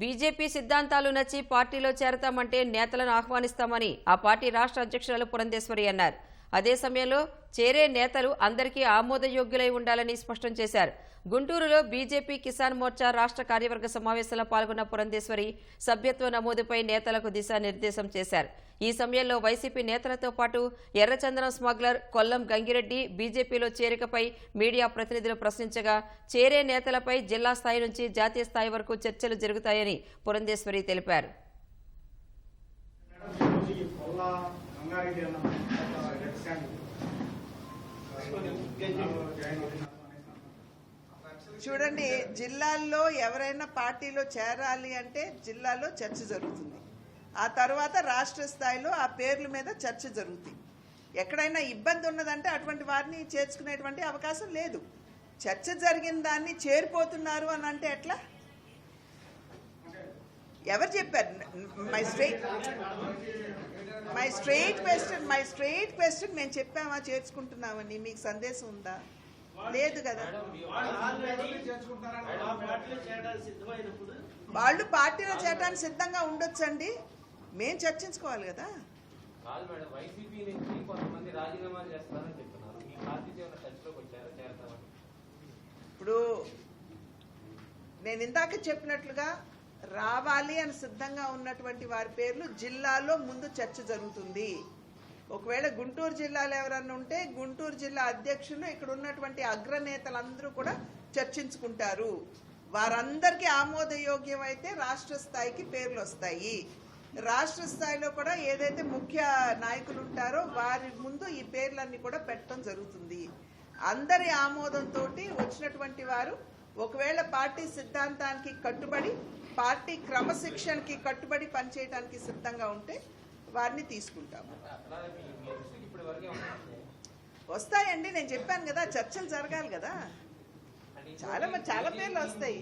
BJP సిద్ధాంతాలు నచ్చి పార్టీలో చేరతామంటే నేతలను ఆహ్వానిస్తామని ఆ పార్టీ రాష్ట్ర అధ్యక్షురాలు పురంధేశ్వరి అన్నారు. అదే సమయంలో చేరే నేతలు అందరికీ ఆమోదయోగ్యులై ఉండాలని స్పష్టం చేశారు. గుంటూరులో బీజేపీ కిసాన్ మోర్చా రాష్ట్ర కార్యవర్గ సమావేశంలో పాల్గొన్న పురంధేశ్వరి సభ్యత్వ నమోదుపై నేతలకు దిశానిర్దేశం చేశారు. ఈ సమయంలో వైసీపీ నేతలతో పాటు ఎర్రచందనం స్మగ్లర్ కొల్లం గంగిరెడ్డి బీజేపీలో చేరికపై మీడియా ప్రతినిధులు ప్రశ్నించగా చేరే నేతలపై జిల్లా స్థాయి నుంచి జాతీయ స్థాయి వరకు చర్చలు జరుగుతాయని పురంధేశ్వరి తెలిపారు. అన్న చూడండి జిల్లాల్లో ఎవరైనా పార్టీలో చేరాలి అంటే జిల్లాలో చర్చ జరుగుతుంది ఆ తర్వాత రాష్ట్ర స్థాయిలో ఆ పేర్ల మీద చర్చ జరుగుతుంది ఎక్కడైనా ఇబ్బంది ఉన్నదంటే అటువంటి వారిని చేర్చుకునేటువంటి అవకాశం లేదు చర్చ జరిగిన దాన్ని చేరిపోతున్నారు అని అంటే ఎట్లా ఎవరు చెప్పారు my straight my straight question my straight question మేము చెప్పామా చేర్చుకుంటున్నామని? మీకు సందేశం ఉందా? లేదు కదా. వాళ్ళు పార్టీలో చేరడానికి సిద్ధంగా ఉండొచ్చండి. మేము చర్చించుకోవాలి కదా. ఇప్పుడు నేను ఇందాక చెప్పినట్లుగా రావాలి అని సిద్ధంగా ఉన్నటువంటి వారి పేర్లు జిల్లాలో ముందు చర్చ జరుగుతుంది. ఒకవేళ గుంటూరు జిల్లాలో ఎవరన్నా ఉంటే గుంటూరు జిల్లా అధ్యక్షులు ఇక్కడ ఉన్నటువంటి అగ్రనేతలందరూ కూడా చర్చించుకుంటారు. వారందరికీ ఆమోదయోగ్యం అయితే రాష్ట్ర స్థాయికి పేర్లు వస్తాయి. రాష్ట్ర స్థాయిలో కూడా ఏదైతే ముఖ్య నాయకులు ఉంటారో వారి ముందు ఈ పేర్లన్నీ కూడా పెట్టడం జరుగుతుంది. అందరి ఆమోదంతో వచ్చినటువంటి వారు ఒకవేళ పార్టీ సిద్ధాంతానికి కట్టుబడి పార్టీ క్రమశిక్షణకి కట్టుబడి పనిచేయడానికి సిద్ధంగా ఉంటే వారిని తీసుకుంటాము వస్తాయండి నేను చెప్పాను కదా చర్చలు జరగాలి కదా. చాలా చాలా పేర్లు వస్తాయి.